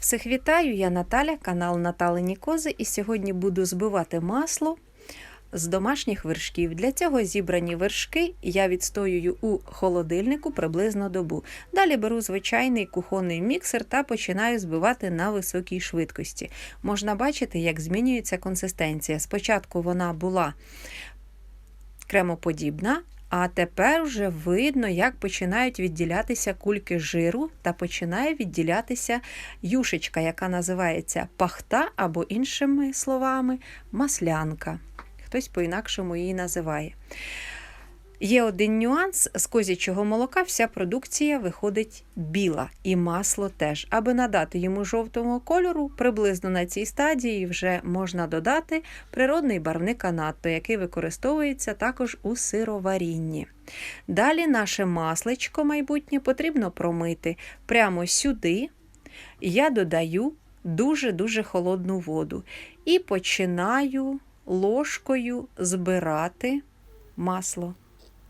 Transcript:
Всіх вітаю, я Наталя, канал Наталині Кози, і сьогодні буду збивати масло з домашніх вершків. Для цього зібрані вершки я відстоюю у холодильнику приблизно добу. Далі беру звичайний кухонний міксер та починаю збивати на високій швидкості. Можна бачити, як змінюється консистенція. Спочатку вона була кремоподібна, а тепер вже видно, як починають відділятися кульки жиру та починає відділятися юшечка, яка називається пахта або іншими словами маслянка. Хтось по-інакшому її називає. Є один нюанс: з козячого молока вся продукція виходить біла, і масло теж. Аби надати йому жовтого кольору, приблизно на цій стадії вже можна додати природний барвник анатто, який використовується також у сироварінні. Далі наше масличко майбутнє потрібно промити прямо сюди. Я додаю дуже-дуже холодну воду і починаю ложкою збирати масло.